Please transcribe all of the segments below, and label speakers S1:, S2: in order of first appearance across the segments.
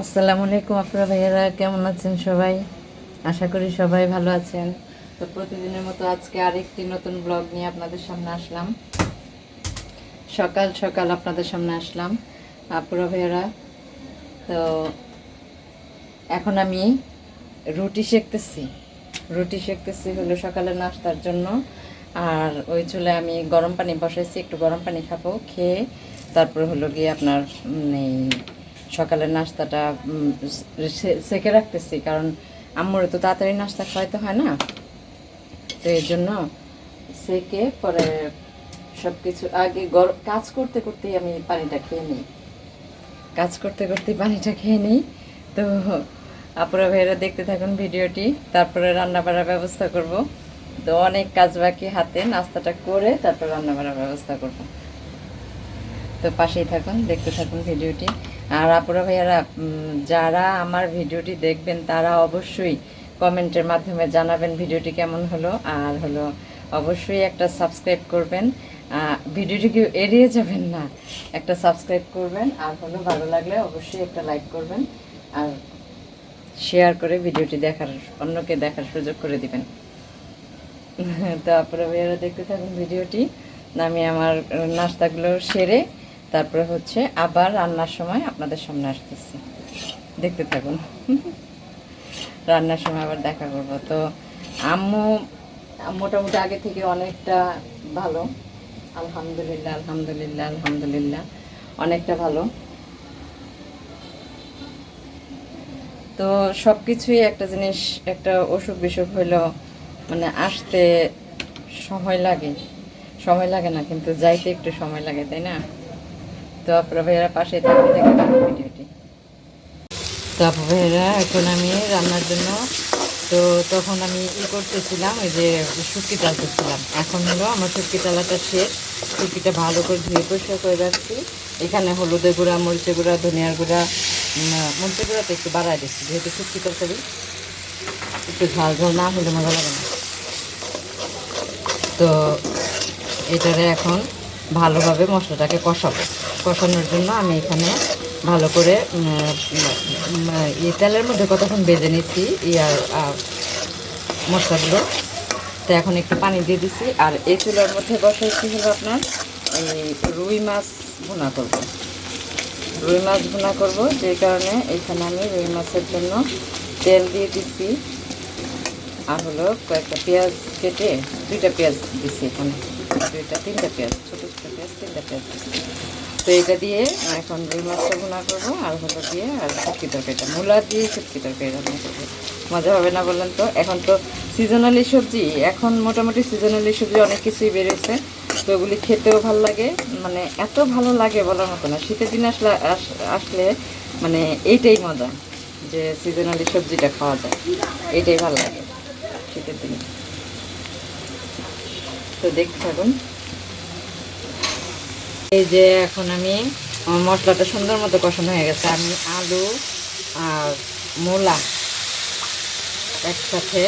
S1: আসসালামু আলাইকুম আপনারা ভাইয়ারা, কেমন আছেন সবাই? আশা করি সবাই ভালো আছেন। তো প্রতিদিনের মতো আজকে আরেকটি নতুন ব্লগ নিয়ে আপনাদের সামনে আসলাম। সকাল সকাল আপনাদের সামনে আসলাম, আপুরা ভাইয়ারা। তো এখন আমি রুটি সেকতেছি রুটি সেকতেছি হলো সকালে নাস্তার জন্য। আর ওই চুলে আমি গরম পানি বসাইছি, একটু গরম পানি খাব, খেয়ে তারপর হলো গিয়ে আপনার সকালের নাস্তাটা সেকে রাখতেছি, কারণ আম্মুরে তো তাড়াতাড়ি নাস্তা খাওয়াইতে হয় না। তো এই জন্য সেকে পরে সব কিছু আগে কাজ করতে করতেই আমি পানিটা খেয়ে নিই। কাজ করতে করতে পানিটা খেয়ে নিই। তো আপুরা ভাইয়েরা দেখতে থাকুন ভিডিওটি, তারপরে রান্না বাড়ার ব্যবস্থা করব। তো অনেক কাজ বাকি হাতে, নাস্তাটা করে তারপর রান্না বাড়ার ব্যবস্থা করব। তো পাশেই থাকুন, দেখতে থাকুন ভিডিওটি। আর আপুরা ভাইয়ারা যারা আমার ভিডিওটি দেখবেন, তারা অবশ্যই কমেন্টের মাধ্যমে জানাবেন ভিডিওটি কেমন হলো। আর হলো, অবশ্যই একটা সাবস্ক্রাইব করবেন। ভিডিওটি ভিডিওটিকে এড়িয়ে যাবেন না, একটা সাবস্ক্রাইব করবেন। আর হলো, ভালো লাগলে অবশ্যই একটা লাইক করবেন। আর শেয়ার করে ভিডিওটি দেখার, অন্যকে দেখার সুযোগ করে দিবেন। তারপরে ভাইয়ারা দেখতে থাকুন ভিডিওটি। আমি আমার নাস্তাগুলো সেরে তারপরে হচ্ছে আবার রান্নার সময় আপনাদের সামনে আসতেছি। দেখতে থাকুন। রান্নার সময় আবার দেখা করব। তো আম্মু মোটামুটি আগে থেকে অনেকটা ভালো। আলহামদুলিল্লাহ আলহামদুলিল্লাহ আলহামদুলিল্লাহ। অনেকটা ভালো। তো সব কিছুই একটা জিনিস, একটা অসুখ বিসুখ হইলেও মানে আসতে সময় লাগে। সময় লাগে না, কিন্তু যাইতে একটু সময় লাগে, তাই না? তো আপনারা ভাইয়েরা পাশে দেখতে থাকুন ভিডিওটি তো এখন আমি রান্নার জন্য, তো তখন আমি ই করতেছিলাম, ওই যে শুটকি টালতেছিলাম। এখন হলো আমার শুটকি শেষ, শুটকিটা ভালো করে ধুয়ে পরিষ্কার করে রাখছি। এখানে হলুদের গুঁড়া, মরিচের গুঁড়া, ধনিয়ার গুঁড়া মরিচের গুঁড়াটা একটু বাড়ায় দিচ্ছি, যেহেতু শুটকি তরকারি। একটু ঝাল ঝাল না হলে মজা লাগে না। তো এটারে এখন ভালোভাবে মশলাটাকে কষাবো। কষানোর জন্য আমি এখানে ভালো করে তেলের মধ্যে কতক্ষণ বেজে নিচ্ছি ইয়ার মশলাগুলো। তো এখন একটু পানি দিয়ে দিচ্ছি। আর এই চুলার মধ্যে বসাইছি হলো আপনার এই রুই মাছ ভুনা করব। রুই মাছ ভুনা করব, যে কারণে এইখানে আমি রুই মাছের জন্য তেল দিয়ে দিচ্ছি। আর হলো কয়েকটা পেঁয়াজ কেটে দুইটা পেঁয়াজ দিচ্ছি এখানে। দুইটা, তিনটা পেঁয়াজ, ছোটো ছোটো পেঁয়াজ, তিনটা পেঁয়াজ দিচ্ছি। তো এটা দিয়ে এখন রুই মাছটা ভুনা করব আর হলো দিয়ে আর শুটকি তরকারিটা। মূলা দিয়ে শুটকি তরকারি রান্না করব। মজা হবে না বললেন তো? এখন তো সিজনালি সবজি, এখন মোটামুটি সিজনালি সবজি অনেক কিছুই বেরোচ্ছে তো ওগুলি খেতেও ভালো লাগে। মানে এত ভালো লাগে বলার মতো না। শীতের দিন আসলে আস- আসলে মানে এইটাই মজা, যে সিজনালি সবজিটা খাওয়া যায়। এইটাই ভালো লাগে শীতের দিনে। তো দেখতে থাকুন। এই যে এখন আমি মশলাটা সুন্দর মতো কষানো হয়ে গেছে। আমি আলু আর মূলা একসাথে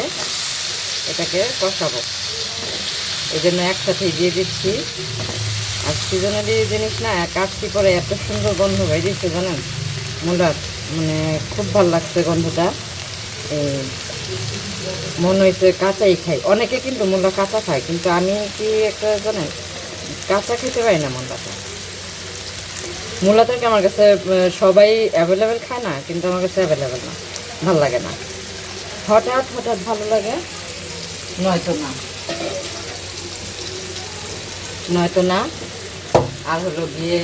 S1: এটাকে কষাবো। এই জন্য একসাথেই দিয়ে দিচ্ছি। আর সিজনালি জিনিস না কাটছি পরে এত সুন্দর গন্ধ হয়ে বেরিয়েছে জানেন? মূলার মানে খুব ভালো লাগছে গন্ধটা। মনে হয়েছে কাঁচাই খাই। অনেকে কিন্তু মূলা কাঁচা খায়, কিন্তু আমি কি একটা জানেন কাঁচা খেতে পারি না মূলাটা। মূলা থেকে আমার কাছে সবাই অ্যাভেলেবেল খায় না, কিন্তু আমার কাছে অ্যাভেলেবেল না। ভালো লাগে না। হঠাৎ হঠাৎ ভালো লাগে, নয়তো না। নয়তো না, আর হলো গিয়ে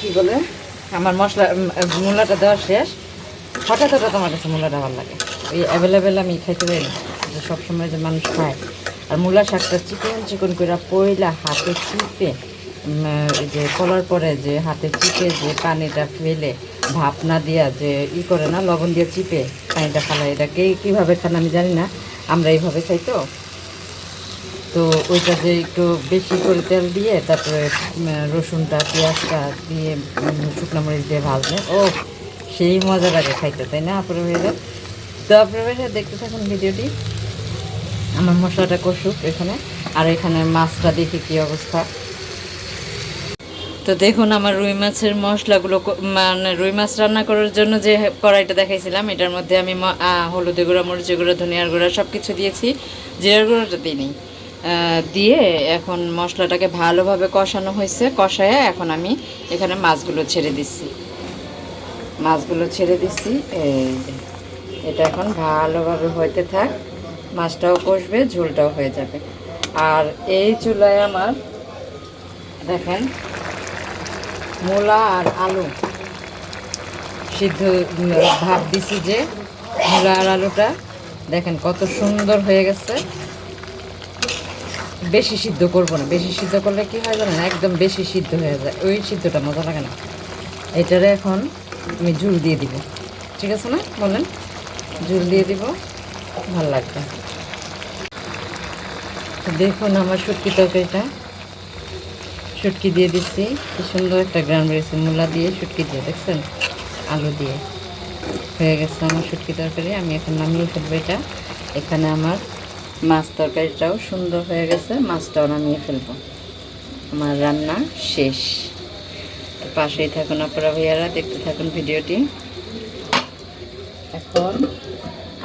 S1: কি বলে? আমার মশলা মূলাটা দেওয়া শেষ। হঠাৎ হঠাৎ আমার কাছে মূলাটা ভালো লাগে। ওই অ্যাভেলেবেল আমি খাইতে পারি না। যে সবসময় যে মানুষ খায়। আর মূলা শাকটা চিকন চিকন করে পয়লা হাতে চিপে যে কলার পরে যে হাতে চিপে যে পানিটা ফেলে ভাপ না দিয়া যে ই করে না, লবণ দিয়ে চিপে পানিটা ফালাই এটা কে কীভাবে খান আমি জানি না, আমরা এইভাবে খাই তো। তো ওইটা যে একটু বেশি করে তেল দিয়ে তারপরে রসুনটা, পেঁয়াজটা দিয়ে শুকনো মরিচ দিয়ে ভাজলে, ও, সেই মজা লাগে খাইতে, তাই না আপনার ভাইরা তো আপনার ভাইরা দেখতে থাকুন ভিডিওটি। আমার মশলাটা কষুক এখানে। আর এখানে মাছটা দেখি কি অবস্থা। তো দেখুন আমার রুই মাছের মশলাগুলো মানে রুই মাছ রান্না করার জন্য যে কড়াইটা দেখাইছিলাম এটার মধ্যে আমি হলুদের গুঁড়া মরিচের গুঁড়া ধনিয়ার গুঁড়া সব কিছু দিয়েছি। জিরার গুঁড়োটা আহ, দিয়ে এখন মশলাটাকে ভালোভাবে কষানো হয়েছে। কষায় এখন আমি এখানে মাছগুলো ছেড়ে দিচ্ছি। মাছগুলো ছেড়ে দিচ্ছি। এটা এখন ভালোভাবে হইতে থাক। মাছটাও কষবে, ঝোলটাও হয়ে যাবে। আর এই চুলায় আমার, দেখেন, মূলা আর আলু সিদ্ধ ভাব দিছি যে মূলা আর আলুটা, দেখেন কত সুন্দর হয়ে গেছে। বেশি সিদ্ধ করব না, বেশি সিদ্ধ করলে কি হয় জানেন, একদম বেশি সিদ্ধ হয়ে যায়, ওই সিদ্ধটা মজা লাগে না। এটারে এখন আমি ঝুল দিয়ে দিব। ঠিক আছে না? বলেন? ঝুল দিয়ে দিব। ভালো লাগবে। দেখুন আমার শুটকি তরকারিটা। শুটকি দিয়ে দিচ্ছি। কি সুন্দর একটা গ্রাম রয়েছে, মূলা দিয়ে শুটকি দিয়ে, দেখছেন? আলু দিয়ে। হয়ে গেছে আমার শুটকি তরকারি। আমি এখন নামিয়ে ফেলব এটা। এখানে আমার মাছ তরকারিটাও সুন্দর হয়ে গেছে। মাছটাও নামিয়ে ফেলব। আমার রান্না শেষ। পাশেই থাকুন অপরা ভাইয়ারা, দেখতে থাকুন ভিডিওটি। এখন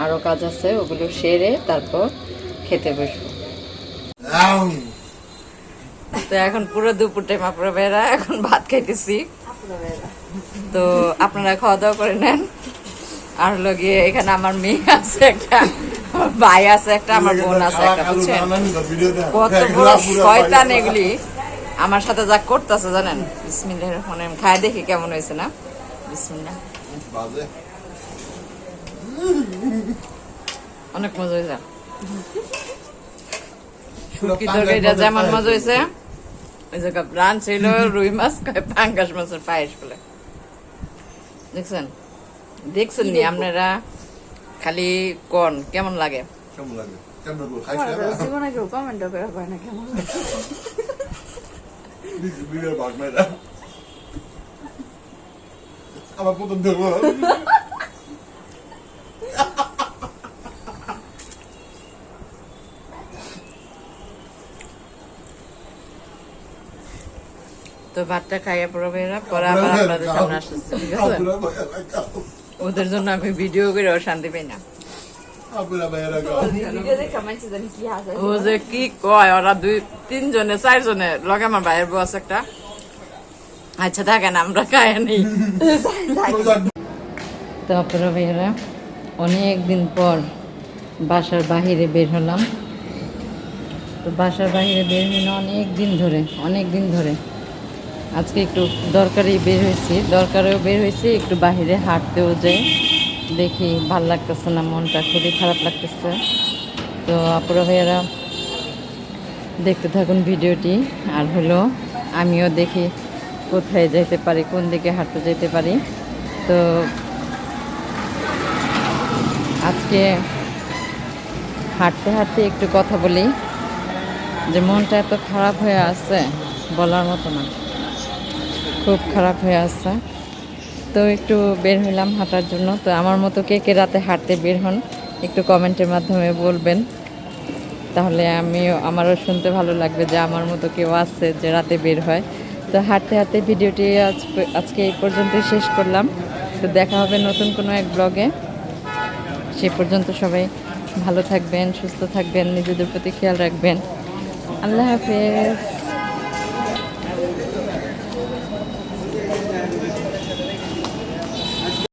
S1: আরও কাজ আছে ওগুলো সেরে তারপর খেতে বসবো। তো এখন পুরো দুপুর টাইম আপনারা বেড়া এখন ভাত খাইতেছি। তো আপনারা খাওয়া দাওয়া করে নেন। আর হলো গিয়ে এখানে আমার মেয়ে আছে একটা ভাই আছে একটা আমার বোন আছে একটা বুঝছেন? কত বড় শয়তান এগুলি। আমার সাথে যা করতেছে জানেন? বিসমিল্লাহ রহমান রহিম। খায় দেখি কেমন হয়েছে না? বিসমিল্লাহ। অনেক মজা হয়েছে। শুটকি তরকারিটা যেমন মজা হয়েছে ওই যে রান ছিল রুই মাছ খায় পাঙ্গাস মাছের পায়েস বলে। দেখছেন? দেখছেন নি আপনারা? খালি কোন কেমন লাগে?
S2: কেমন লাগে? কেমন
S3: জীবনে কেউ কমেন্টও করে পায় না কেমন
S2: বিবের ভাগ মেয়েরা আমার প্রথম দেখব
S1: তো ভাতটা খাইয়া পড়ো বেরা পরে আবার আপনাদের সামনে আসতেছে ঠিক আছে? ওদের জন্য আমি ভিডিও করে শান্তি পাই না। ও যে কি কয় ওরা দুই তিনজনে চারজনে লগে আমার ভাইয়ের বউ আছে একটা। আচ্ছা দেখেন আমরা নেই তো অপরা ভাইয়েরা অনেক দিন পর বাসার বাহিরে বের হলাম। তো বাসার বাহিরে বের হইলে অনেক দিন ধরে অনেক দিন ধরে। আজকে একটু দরকারি বের হয়েছি। দরকারেও বের হয়েছি, একটু বাহিরে হাঁটতেও যাই। দেখি ভালো লাগতেছে না, মনটা খুবই খারাপ লাগতেছে। তো অপরা ভাইয়েরা দেখতে থাকুন ভিডিওটি। আর হলো, আমিও দেখি কোথায় যেতে পারি, কোন দিকে হাঁটতে যেতে পারি। তো আজকে হাঁটতে হাঁটতে একটু কথা বলি। যে মনটা এত খারাপ হয়ে আছে, বলার মতো না। খুব খারাপ হয়ে আছে। তো একটু বের হইলাম হাঁটার জন্য। তো আমার মতো কে কে রাতে হাঁটতে বের হন, একটু কমেন্টের মাধ্যমে বলবেন। তাহলে আমিও, আমারও শুনতে ভালো লাগবে যে আমার মতো কেউ আছে যে রাতে বের হয়। তো হাঁটতে হাঁটতে ভিডিওটি আজ আজকে এই পর্যন্তই শেষ করলাম। তো দেখা হবে নতুন কোনো এক ব্লগে। সে পর্যন্ত সবাই ভালো থাকবেন, সুস্থ থাকবেন, নিজেদের প্রতি খেয়াল রাখবেন। আল্লাহ হাফেজ।